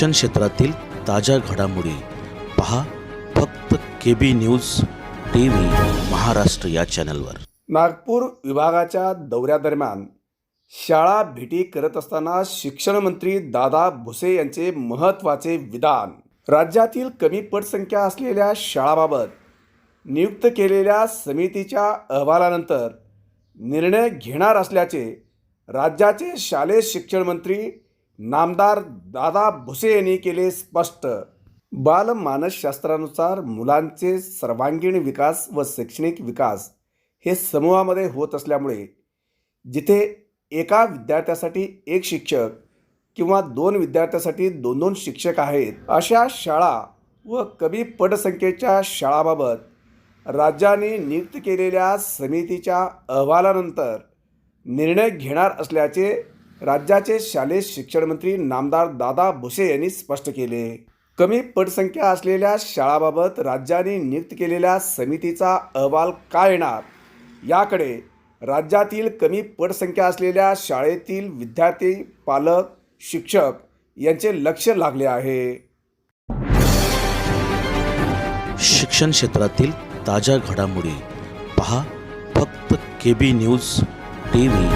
शिक्षण क्षेत्रातील ताज्या घडामोडी पहा फक्त K B news T V Maharashtra या चॅनलवर. नागपूर विभागाच्या दौऱ्यादरम्यान शाळा भेटी करत असताना शिक्षण मंत्री दादा भुसे यांचे महत्त्वाचे विधान. राज्यातील कमी पटसंख्या असलेल्या शाळाबाबत नियुक्त केलेल्या समितीच्या अहवालानंतर निर्णय घेणार असल्याचे राज्याचे शालेय शिक्षण मंत्री नामदार दादा भुसे यांनी केले स्पष्ट. बालमानसशास्त्रानुसार मुलांचे सर्वांगीण विकास व शैक्षणिक विकास हे समूहामध्ये होत असल्यामुळे जिथे एका विद्यार्थ्यासाठी एक शिक्षक किंवा दोन विद्यार्थ्यासाठी दोन दोन शिक्षक आहेत अशा शाळा व कमी पटसंख्येच्या शाळाबाबत राज्याने नियुक्त केलेल्या समितीच्या अहवालानंतर निर्णय घेणार असल्याचे राज्याचे शालेय शिक्षण मंत्री नामदार दादा भुसे यांनी स्पष्ट केले. कमी पटसंख्या असलेल्या शाळाबाबत राज्याने नियुक्त केलेल्या समितीचा अहवाल काय येणार? याकडे राज्यातील कमी पटसंख्या असलेल्या शाळेतील विद्यार्थी पालक शिक्षक यांचे लक्ष लागले आहे. शिक्षण क्षेत्रातील ताज्या घडामोडी पहा फक्त K B news T V